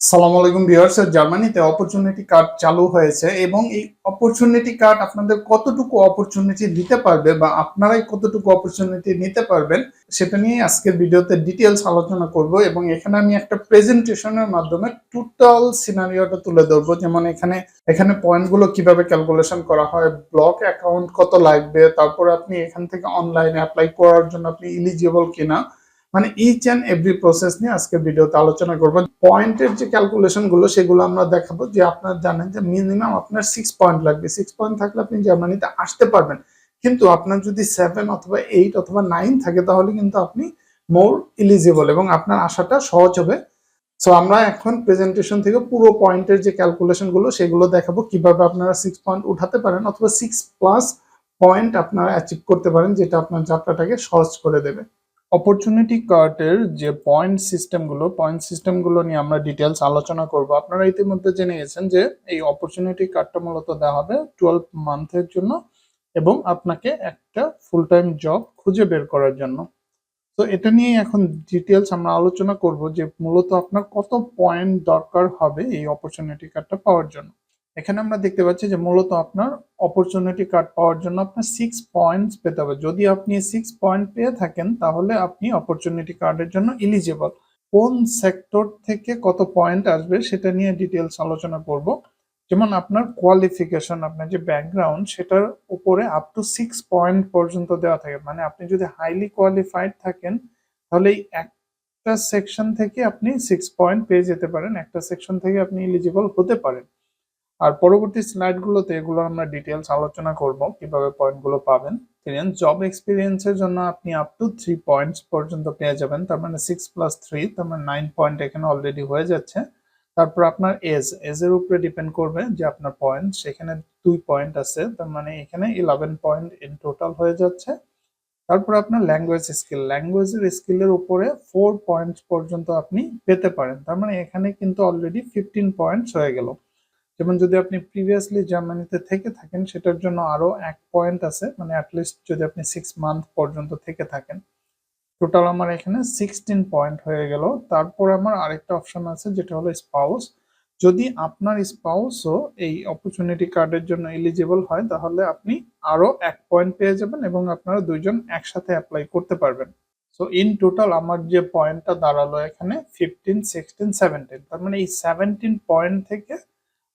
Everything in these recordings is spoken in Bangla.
সালাম আলাইকুম ভিউয়ার্স জার্মানিতে অপরচুনিটি কার্ড চালু হয়েছে এবং এই অপরচুনিটি কার্ড আপনাদের কতটুকু অপরচুনিটি দিতে পারবে বা আপনারাই কতটুকু অপরচুনিটি নিতে পারবেন, সেটা নিয়ে আজকের ভিডিওতে ডিটেলস আলোচনা করব এবং এখানে আমি একটা প্রেজেন্টেশনের মাধ্যমে টোটাল সিনারিওটা তুলে ধরবো। যেমন এখানে এখানে পয়েন্টগুলো কীভাবে ক্যালকুলেশন করা হয় ব্লক অ্যাকাউন্ট কত লাগবে, তারপরে আপনি এখান থেকে অনলাইনে অ্যাপ্লাই করার জন্য আপনি ইলিজিবল কিনা মানে ইচ অ্যান্ড এভরি প্রসেস নিয়ে আজকের ভিডিওতে আলোচনা করব। পয়েন্টের যে ক্যালকুলেশনগুলো, সেগুলো আমরা দেখাবো যে আপনারা জানেন যে মিনিমাম আপনার সিক্স পয়েন্ট লাগবে। সিক্স পয়েন্ট থাকলে আপনি জার্মানিতে আসতে পারবেন। কিন্তু আপনার যদি সেভেন অথবা এইট অথবা নাইন থাকে, তাহলে কিন্তু আপনি মোর ইলিজিবল এবং আপনার আসাটা সহজ হবে। সো আমরা এখন প্রেজেন্টেশন থেকে পুরো পয়েন্টের যে ক্যালকুলেশনগুলো, সেগুলো দেখাবো। কীভাবে আপনারা সিক্স পয়েন্ট উঠাতে পারেন অথবা সিক্স প্লাস পয়েন্ট আপনারা অ্যাচিভ করতে পারেন, যেটা আপনার যাত্রাটাকে সহজ করে দেবে। অপরচুনিটি কার্টের যে পয়েন্ট সিস্টেমগুলো পয়েন্ট সিস্টেমগুলো নিয়ে আমরা ডিটেলস আলোচনা করব। আপনারা ইতিমধ্যে জেনে গেছেন যে এই অপরচুনিটি কার্ডটা মূলত দেওয়া হবে টুয়েলভ মান্থের জন্য এবং আপনাকে একটা ফুল টাইম জব খুঁজে বের করার জন্য। তো এটা নিয়ে এখন ডিটেলস আমরা আলোচনা করব যে মূলত আপনার কত পয়েন্ট দরকার হবে এই অপরচুনিটি কার্ডটা পাওয়ার জন্য। এখানে আমরা দেখতে পাচ্ছি যে মূলত আপনার অপরচুনিটি কার্ড পাওয়ার জন্য আপনার সিক্স পয়েন্টস পেতে হবে। যদি আপনি সিক্স পয়েন্ট পেয়ে থাকেন, তাহলে আপনি অপরচুনিটি কার্ডের জন্য ইলিজিবল কোন সেক্টর থেকে কত পয়েন্ট আসবে, সেটা নিয়ে ডিটেলস আলোচনা করব। যেমন আপনার কোয়ালিফিকেশন আপনার যে ব্যাকগ্রাউন্ড সেটার উপরে আপ টু সিক্স পয়েন্ট পর্যন্ত দেওয়া থাকে। মানে আপনি যদি হাইলি কোয়ালিফাইড থাকেন, তাহলে একটা সেকশন থেকে আপনি সিক্স পয়েন্ট পেয়ে যেতে পারেন। একটা সেকশন থেকে আপনি ইলিজিবল হতে পারেন। আর পরবর্তী স্লাইডগুলোতে এগুলো আমরা ডিটেলস আলোচনা করব, কীভাবে পয়েন্টগুলো পাবেন। এক্সপিরিয়েন্স জব এক্সপিরিয়েন্সের জন্য আপনি আপ টু থ্রি পয়েন্টস পর্যন্ত পেয়ে যাবেন, তার মানে সিক্স প্লাস থ্রি তার মানে নাইন পয়েন্ট এখানে অলরেডি হয়ে যাচ্ছে। তারপর আপনার এজ এজের উপরে ডিপেন্ড করবে যে আপনার পয়েন্ট সেখানে দুই পয়েন্ট আছে, তার মানে এখানে ইলেভেন পয়েন্ট ইন টোটাল হয়ে যাচ্ছে। তারপর আপনার ল্যাঙ্গুয়েজ স্কিল ল্যাঙ্গুয়েজের স্কিলের উপরে ফোর পয়েন্টস পর্যন্ত আপনি পেতে পারেন, তার মানে এখানে কিন্তু অলরেডি ফিফটিন পয়েন্টস হয়ে গেল। যেমন যদি আপনি প্রিভিয়াসলি জার্মানিতে থেকে থাকেন, সেটার জন্য আরও এক পয়েন্ট আছে মানে অ্যাটলিস্ট যদি আপনি সিক্স মান্থ পর্যন্ত থেকে থাকেন। টোটাল আমার এখানে সিক্সটিন পয়েন্ট হয়ে গেল। তারপর আমার আরেকটা অপশন আছে, যেটা হলো স্পাউস যদি আপনার স্পাউসও এই অপরচুনিটি কার্ডের জন্য এলিজিবল হয়, তাহলে আপনি আরও এক পয়েন্ট পেয়ে যাবেন এবং আপনারা দুইজন একসাথে অ্যাপ্লাই করতে পারবেন। সো ইন টোটাল আমার যে পয়েন্টটা দাঁড়াল এখানে ফিফটিন সিক্সটিন সেভেন্টিন তার মানে এই সেভেন্টিন পয়েন্ট থেকে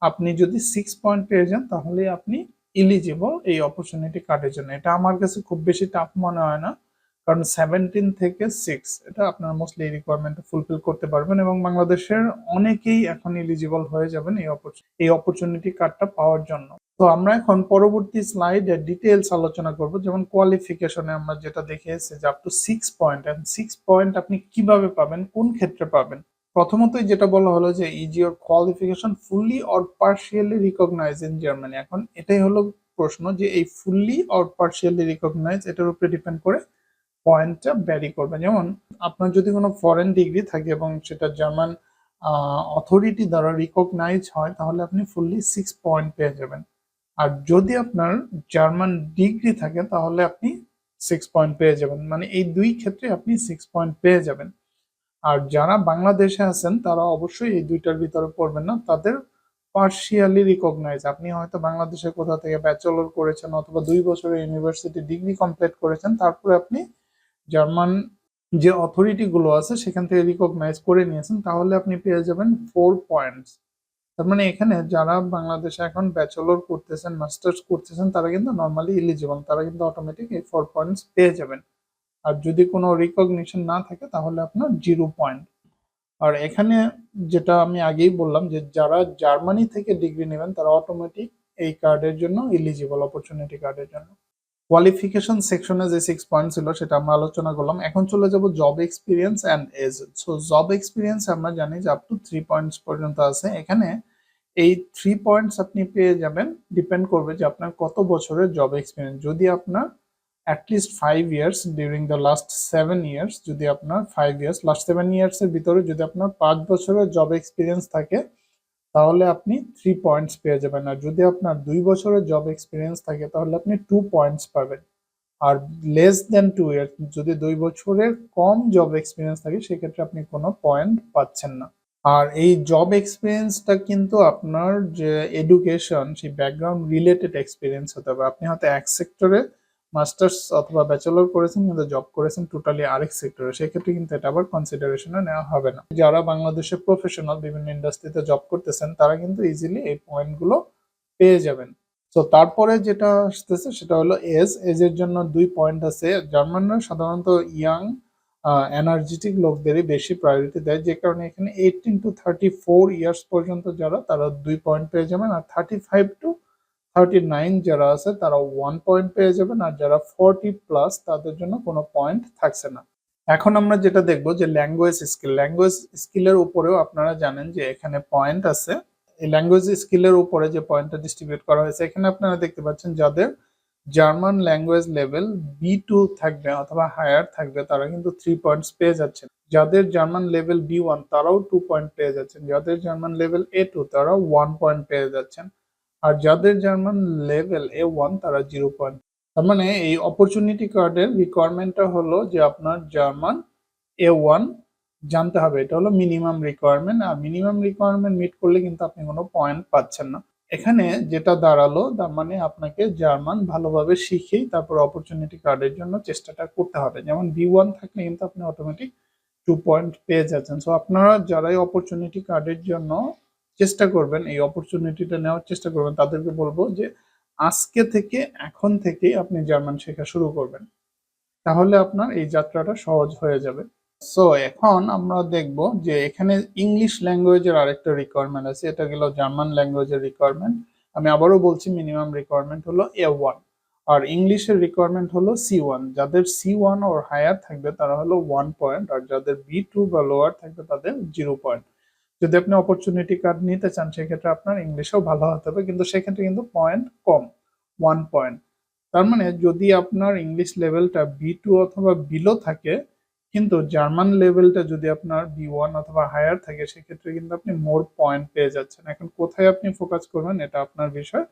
আপনি যদি সিক্স পয়েন্ট পেয়ে যান, তাহলে আপনি ইলিজিবল এই অপরচুনিটি কার্ডের জন্য। এটা আমার কাছে খুব বেশি টাফ মনে হয় না, কারণ সেভেন্টিন থেকে সিক্স এটা আপনার মোস্টলি রিকোয়ারমেন্ট ফুলফিল করতে পারবেন এবং বাংলাদেশের অনেকেই এখন ইলিজিবল হয়ে যাবেন এই এই অপরচুনিটি কার্ডটা পাওয়ার জন্য। তো আমরা এখন পরবর্তী স্লাইডে ডিটেলস আলোচনা করব, যেমন কোয়ালিফিকেশনে আমরা যেটা দেখে এসেছি যে up to six point and six point আপনি কীভাবে পাবেন, কোন ক্ষেত্রে পাবেন? প্রথমতই যেটা বলা হলো যে is your qualification fully or partially recognise in Germany এখন এটাই হলো প্রশ্ন যে, এই ফুললি অর পার্শিয়ালি রিকগনাইজ এটার উপরে ডিপেন্ড করে পয়েন্টটা ভ্যারি করবে। যেমন, আপনার যদি কোনো ফরেন ডিগ্রি থাকে এবং সেটা জার্মান অথরিটি দ্বারা রিকগনাইজ হয়, তাহলে আপনি ফুললি সিক্স পয়েন্ট পেয়ে যাবেন। আর যদি আপনার জার্মান ডিগ্রি থাকে, তাহলে আপনি সিক্স পয়েন্ট পেয়ে যাবেন। মানে এই দুই ক্ষেত্রে আপনি সিক্স পয়েন্ট পেয়ে যাবেন। আর যারা বাংলাদেশে আছেন, তারা অবশ্যই এই দুইটার ভিতরে পড়বেন না। তাদের পার্শিয়ালি রিকগনাইজ আপনি হয়তো বাংলাদেশে কোথা থেকে ব্যাচেলর করেছেন অথবা দুই বছরের ইউনিভার্সিটি ডিগ্রি কমপ্লিট করেছেন, তারপরে আপনি জার্মান যে অথরিটি গুলো আছে, সেখান থেকে রিকগনাইজ করে নিয়েছেন, তাহলে আপনি পেয়ে যাবেন ফোর পয়েন্টস তার মানে এখানে যারা বাংলাদেশে এখন ব্যাচেলর করতেছেন মাস্টার্স করতেছেন, তারা কিন্তু নর্মালি ইলিজিবল তারা কিন্তু অটোমেটিক এই ফোর পয়েন্টস পেয়ে যাবেন। আর যদি কোনো রিকগনিশন না থাকে, তাহলে আপনার জিরো পয়েন্ট আর এখানে যেটা আমি আগেই বললাম যে, যারা জার্মানি থেকে ডিগ্রি নেবেন, তারা অটোমেটিক এই কার্ডের জন্য ইলিজিবল অপরচুনিটি কার্ডের জন্য। কোয়ালিফিকেশন সেকশনে যে সিক্স পয়েন্ট ছিল, সেটা আমরা আলোচনা করলাম। এখন চলে যাব job experience and age so job experience আমরা জানি যে আপ টু থ্রি পয়েন্টস পর্যন্ত আছে। এখানে এই থ্রি পয়েন্টস আপনি পেয়ে যাবেন। ডিপেন্ড করবে যে আপনার কত বছরের জব এক্সপিরিয়েন্স যদি আপনার at least five years during the last seven years যদি আপনার ফাইভ ইয়ার্স লাস্ট সেভেন ইয়ার্সের ভিতরে যদি আপনার পাঁচ বছরের জব এক্সপিরিয়েন্স থাকে, তাহলে আপনি থ্রি পয়েন্টস পেয়ে যাবেন। আর যদি আপনার দুই বছরের জব এক্সপিরিয়েন্স থাকে, তাহলে আপনি টু পয়েন্টস পাবেন। আর লেস দেন টু ইয়ার্স যদি দুই বছরের কম জব এক্সপিরিয়েন্স থাকে, সেক্ষেত্রে আপনি কোনো পয়েন্ট পাচ্ছেন না। আর এই জব এক্সপিরিয়েন্সটা কিন্তু আপনার যে এডুকেশন সেই ব্যাকগ্রাউন্ড রিলেটেড এক্সপিরিয়েন্স হতে হবে। আপনি হয়তো এক সেক্টরে মাস্টার্স অথবা ব্যাচেলর করেছেন কিন্তু জব করেছেন টোটালি আরেক সেক্টরে সেক্ষেত্রে কিন্তু এটা আবার কনসিডারেশনে নেওয়া হবে না। যারা বাংলাদেশে প্রফেশনাল বিভিন্ন ইন্ডাস্ট্রিতে জব করতেছেন, তারা কিন্তু ইজিলি এই পয়েন্টগুলো পেয়ে যাবেন। তো তারপরে যেটা আসতেছে সেটা হলো এজ। এজের জন্য দুই পয়েন্ট আছে। জার্মানরা সাধারণত ইয়াং এনার্জেটিক লোকদেরই বেশি প্রায়োরিটি দেয়। যে কারণে এখানে eighteen to thirty four years পর্যন্ত যারা, তারা দুই পয়েন্ট পেয়ে যাবেন। আর thirty five to thirty nine যারা আছে, তারা ওয়ান পয়েন্ট পেয়ে যাবেন আর যারা ফোরটি প্লাস তাদের জন্য কোনো পয়েন্ট থাকছে না। এখন আমরা যেটা দেখব যে ল্যাঙ্গুয়েজ স্কিল ল্যাঙ্গুয়েজ স্কিলের উপরেও আপনারা জানেন যে এখানে পয়েন্ট আছে। এই ল্যাঙ্গুয়েজ স্কিলের উপরে যে পয়েন্টটা ডিস্ট্রিবিউট করা হয়েছে, এখানে আপনারা দেখতে পাচ্ছেন যাদের German language level B two থাকবে অথবা হায়ার থাকবে, তারা কিন্তু থ্রি পয়েন্টস পেয়ে যাচ্ছেন। যাদের জার্মান লেভেল বি ওয়ান তারাও টু পয়েন্ট পেয়ে যাচ্ছেন। যাদের জার্মান লেভেল এ টু তারাও ওয়ান পয়েন্ট পেয়ে যাচ্ছেন। আর যাদের জার্মান লেভেল এ ওয়ান তারা জিরো পয়েন্ট তার মানে এই অপরচুনিটি কার্ডের রিকোয়ারমেন্টটা হলো যে আপনার জার্মান এ ওয়ান জানতে হবে। এটা হলো মিনিমাম রিকোয়ারমেন্ট আর মিনিমাম রিকোয়ারমেন্ট মিট করলে কিন্তু আপনি কোনো পয়েন্ট পাচ্ছেন না। এখানে যেটা দাঁড়াল, তার মানে আপনাকে জার্মান ভালোভাবে শিখেই তারপর অপরচুনিটি কার্ডের জন্য চেষ্টাটা করতে হবে। যেমন বি ওয়ান থাকলে কিন্তু আপনি অটোমেটিক টু পয়েন্ট পেয়ে যাচ্ছেন। সো আপনারা যারাই অপরচুনিটি কার্ডের জন্য চেষ্টা করবেন, এই অপরচুনিটিটা নেওয়ার চেষ্টা করবেন। তাদেরকে বলব যে, আজকে থেকে এখন থেকে আপনি জার্মান শেখা শুরু করবেন। তাহলে আপনার এই যাত্রাটা সহজ হয়ে যাবে। সো এখন আমরা দেখব যে, এখানে ইংলিশ ল্যাঙ্গুয়েজের আরেকটা রিকোয়ারমেন্ট আছে। এটা গেল জার্মান ল্যাঙ্গুয়েজের রিকোয়ারমেন্ট আমি আবারও বলছি মিনিমাম রিকোয়ারমেন্ট হলো এ ওয়ান আর ইংলিশের রিকোয়ারমেন্ট হলো সি ওয়ান যাদের সি ওয়ান ওর হায়ার থাকবে, তারা হলো ওয়ান পয়েন্ট আর যাদের বি টু বা লোয়ার থাকবে, তাদের জিরো পয়েন্ট যদি আপনি অপরচুনিটি কার্ড নিতে চান, সেক্ষেত্রে আপনার ইংলিশেও ভালো হতে হবে, কিন্তু সেক্ষেত্রে কিন্তু পয়েন্ট কম ওয়ান পয়েন্ট তার মানে যদি আপনার ইংলিশ লেভেলটা বি টু অথবা বিলো থাকে, কিন্তু জার্মান লেভেলটা যদি আপনার বি ওয়ান অথবা হায়ার থাকে, সেক্ষেত্রে কিন্তু আপনি মোর পয়েন্ট পেয়ে যাচ্ছেন। এখন কোথায় আপনি ফোকাস করবেন, এটা আপনার বিষয়।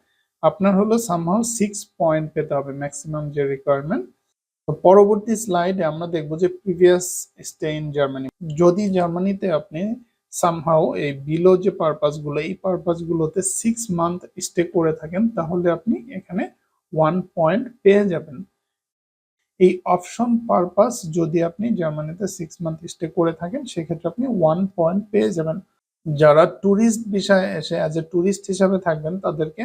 আপনার হলো সামহাও সিক্স পয়েন্ট পেতে হবে ম্যাক্সিমাম যে রিকোয়ারমেন্ট তো পরবর্তী স্লাইডে আমরা দেখব যে প্রিভিয়াস স্টে ইন জার্মানি যদি জার্মানিতে আপনি সামহাও এই বিলো যে পারপাসগুলো, এই পারপাস গুলোতে সিক্স মান্থ স্টে করে থাকেন, তাহলে আপনি এখানে ওয়ান পয়েন্ট পেয়ে যাবেন। এই অপশন পারপাস যদি আপনি জার্মানিতে সিক্স মান্থ স্টে করে থাকেন, সেক্ষেত্রে আপনি ওয়ান পয়েন্ট পেয়ে যাবেন। যারা ট্যুরিস্ট বিষয়ে এসে অ্যাজ এ ট্যুরিস্ট হিসাবে থাকবেন, তাদেরকে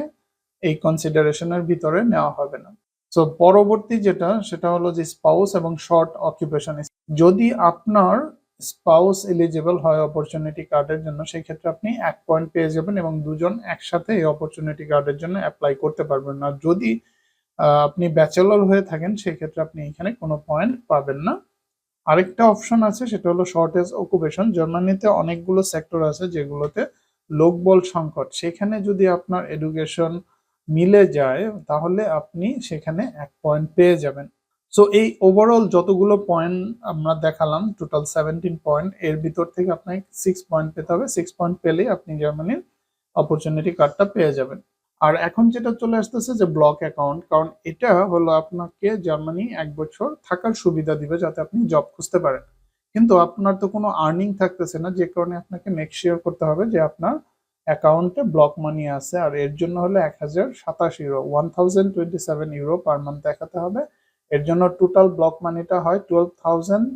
এই কনসিডারেশনের ভিতরে নেওয়া হবে না। তো পরবর্তী যেটা, সেটা হলো যে স্পাউস এবং শর্ট অকুপেশন যদি আপনার স্পাউস এলিজিবল হয় অপরচুনিটি কার্ডের জন্য, সেই ক্ষেত্রে আপনি এক পয়েন্ট পেয়ে যাবেন এবং দুজন একসাথে এই অপরচুনিটি কার্ডের জন্য অ্যাপ্লাই করতে পারবেন। না যদি আপনি ব্যাচেলর হয়ে থাকেন সেক্ষেত্রে আপনি এখানে কোনো পয়েন্ট পাবেন না। আরেকটা অপশন আছে, সেটা হলো শর্টেজ অকুপেশন জার্মানিতে অনেকগুলো সেক্টর আছে যেগুলোতে লোকবল সংকট। সেখানে যদি আপনার এডুকেশন মিলে যায়, তাহলে আপনি সেখানে এক পয়েন্ট পেয়ে যাবেন। সো এই ওভারঅল যতগুলো পয়েন্ট আমরা দেখালাম টোটাল সেভেন্টিন পয়েন্ট এর ভিতর থেকে আপনাকে সিক্স পয়েন্ট পেতে হবে। সিক্স পয়েন্ট পেলেই আপনি জার্মানির অপরচুনিটি কার্ডটা পেয়ে যাবেন। আর এখন যেটা চলে আসতেছে যে ব্লক অ্যাকাউন্ট কারণ এটা হলো আপনাকে জার্মানি এক বছর থাকার সুবিধা দিবে যাতে আপনি জব খুঁজতে পারেন। কিন্তু আপনার তো কোনো আর্নিং থাকতেছে না, যে কারণে আপনাকে মেক শিওর করতে হবে যে আপনার অ্যাকাউন্টে ব্লক মানি আছে। আর এর জন্য হলে এক হাজার সাতাশ euro one thousand twenty seven euro per month দেখাতে হবে। এর জন্য টোটাল ব্লক মানিটা হয় twelve thousand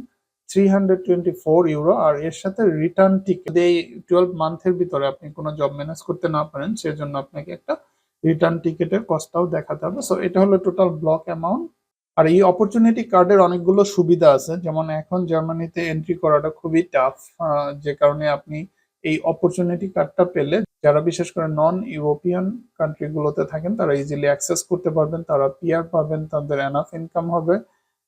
three hundred twenty four euro আর এর সাথে রিটার্ন টিকিট এই টুয়েলভ মান্থের ভিতরে আপনি কোনো জব ম্যানেজ করতে না পারেন, সেজন্য আপনাকে একটা রিটার্ন টিকিটের কস্টটাও দেখাতে হবে। সো এটা হলো টোটাল ব্লক অ্যামাউন্ট আর এই অপরচুনিটি কার্ডের অনেকগুলো সুবিধা আছে। যেমন এখন জার্মানিতে এন্ট্রি করাটা খুবই টাফ যে কারণে আপনি এই অপরচুনিটি কার্ডটা পেলে যারা বিশেষ করে নন ইউরোপিয়ান কান্ট্রিগুলোতে থাকেন, তারা ইজিলি অ্যাক্সেস করতে পারবেন, তারা পিয়ার পাবেন, তাদের এনাফ ইনকাম হবে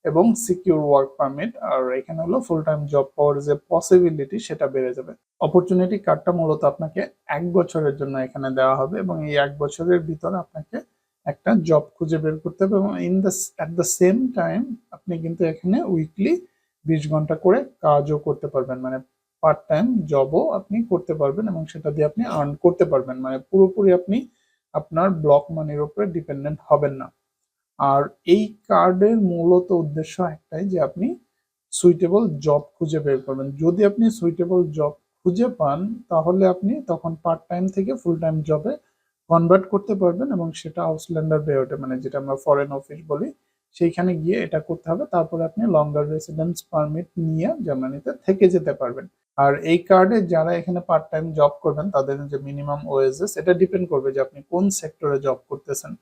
এবং সিকিউর ওয়ার্ক পারমিট আর এখানে হলো ফুল টাইম জব পাওয়ার যে পসিবিলিটি সেটা বেড়ে যাবে। অপরচুনিটি কার্ডটা মূলত আপনাকে এক বছরের জন্য এখানে দেওয়া হবে এবং এই এক বছরের ভিতরে আপনাকে একটা জব খুঁজে বের করতে হবে এবং in the at the same time আপনি কিন্তু এখানে উইকলি বিশ ঘণ্টা করে কাজও করতে পারবেন। মানে পার্ট টাইম জবও আপনি করতে পারবেন এবং সেটা দিয়ে আপনি আর্ন করতে পারবেন। মানে পুরোপুরি আপনি আপনার ব্লক মানির উপরে ডিপেন্ডেন্ট হবেন না। আর এই কার্ডের মূলত উদ্দেশ্য একটাই যে আপনি সুইটেবল জব খুঁজে বের করবেন। যদি আপনি সুইটেবল জব খুঁজে পান, তাহলে আপনি তখন পার্ট টাইম থেকে ফুল টাইম জবে কনভার্ট করতে পারবেন এবং সেটা আউসল্যান্ডার বেরোটে মানে যেটা আমরা ফরেন অফিস বলি, সেইখানে গিয়ে এটা করতে হবে। তারপরে আপনি লঙ্গার রেসিডেন্স পারমিট নিয়ে জার্মানিতে থেকে যেতে পারবেন। আর এই কার্ডে যারা এখানে পার্ট টাইম জব করবেন, তাদের যে মিনিমাম ওয়েজেস এটা ডিপেন্ড করবে যে আপনি কোন সেক্টরে জব করতেছেন।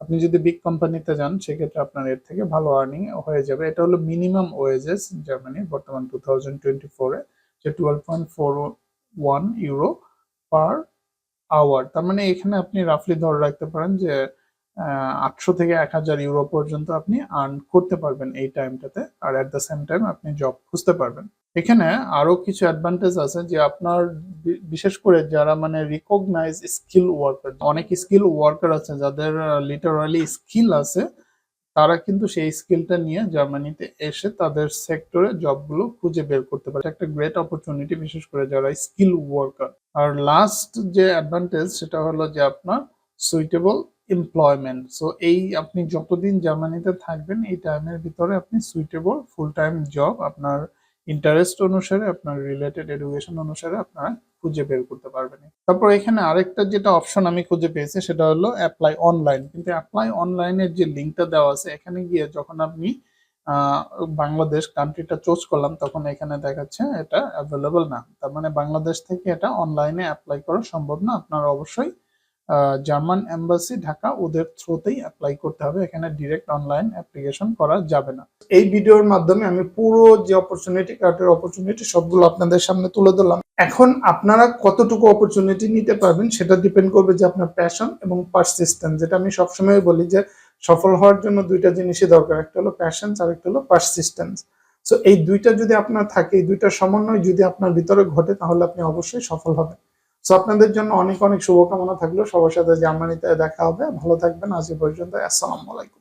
আপনি যদি বিগ কোম্পানিতে যান, সেক্ষেত্রে আপনার এর থেকে ভালো আর্নিং হয়ে যাবে। এটা হলো মিনিমাম ওয়েজেস জার্মানি বর্তমান টু থাউজেন্ড টোয়েন্টি ফোরে যে twelve point four one euro per hour তার মানে এখানে আপনি রাফলি ধরে রাখতে পারেন যে আটশো থেকে এক হাজার ইউরো পর্যন্ত আপনি আর্ন করতে পারবেন এই টাইমটাতে আর অ্যাট দ্য সেম টাইম আপনি জব খুঁজতে পারবেন। এখানে আরও কিছু অ্যাডভান্টেজ আছে যে আপনার বিশেষ করে যারা মানে রিকগনাইজ স্কিল ওয়ার্কার অনেক স্কিল ওয়ার্কার আছে যাদের লিটারালি স্কিল আছে, তারা কিন্তু সেই স্কিলটা নিয়ে জার্মানিতে এসে তাদের সেক্টরে জবগুলো খুঁজে বের করতে পারে। একটা গ্রেট অপরচুনিটি বিশেষ করে যারা স্কিল ওয়ার্কার আর লাস্ট যে অ্যাডভান্টেজ সেটা হলো যে আপনার সুইটেবল এমপ্লয়মেন্ট সো এই আপনি যতদিন জার্মানিতে থাকবেন, এই টাইমের ভিতরে আপনি সুইটেবল ফুল টাইম জব আপনার ইন্টারেস্ট অনুসারে, আপনার রিলেটেড এডুকেশন অনুসারে আপনারা খুঁজে বের করতে পারবেন। তারপর এখানে আরেকটা যেটা অপশন আমি খুঁজে পেয়েছি, সেটা হলো অ্যাপ্লাই অনলাইন কিন্তু অ্যাপ্লাই অনলাইনের যে লিঙ্কটা দেওয়া আছে, এখানে গিয়ে যখন আপনি বাংলাদেশ কান্ট্রিটা চুজ করলাম, তখন এখানে দেখাচ্ছে এটা অ্যাভেলেবল না। তার মানে বাংলাদেশ থেকে এটা অনলাইনে অ্যাপ্লাই করা সম্ভব না। আপনার অবশ্যই জার্মান এম্বাসি, ঢাকা, ওদের থ্রুতেই অ্যাপ্লাই করতে হবে। এখানে ডিরেক্ট অনলাইন অ্যাপ্লিকেশন করা যাবে না। এই ভিডিওর মাধ্যমে আমি পুরো যে অপরচুনিটি কার্ডের অপরচুনিটি সবগুলো আপনাদের সামনে তুলে ধরলাম। এখন আপনারা কতটুকু অপরচুনিটি নিতে পারবেন সেটা ডিপেন্ড করবে যে আপনার প্যাশন এবং পারসিস্টেন্স যেটা আমি সবসময় বলি যে সফল হওয়ার জন্য দুইটা জিনিসই দরকার, একটা হলো প্যাশন আর একটা হলো পারসিস্টেন্স সো এই দুইটা যদি আপনার থাকে, এই দুইটা সমন্বয় যদি আপনার ভিতরে ঘটে, তাহলে আপনি অবশ্যই সফল হবেন। সো আপনাদের জন্য অনেক অনেক শুভকামনা থাকল। সবার সাথে জার্মানিতে দেখা হবে। ভালো থাকবেন। আজ পর্যন্ত আসসালামু আলাইকুম।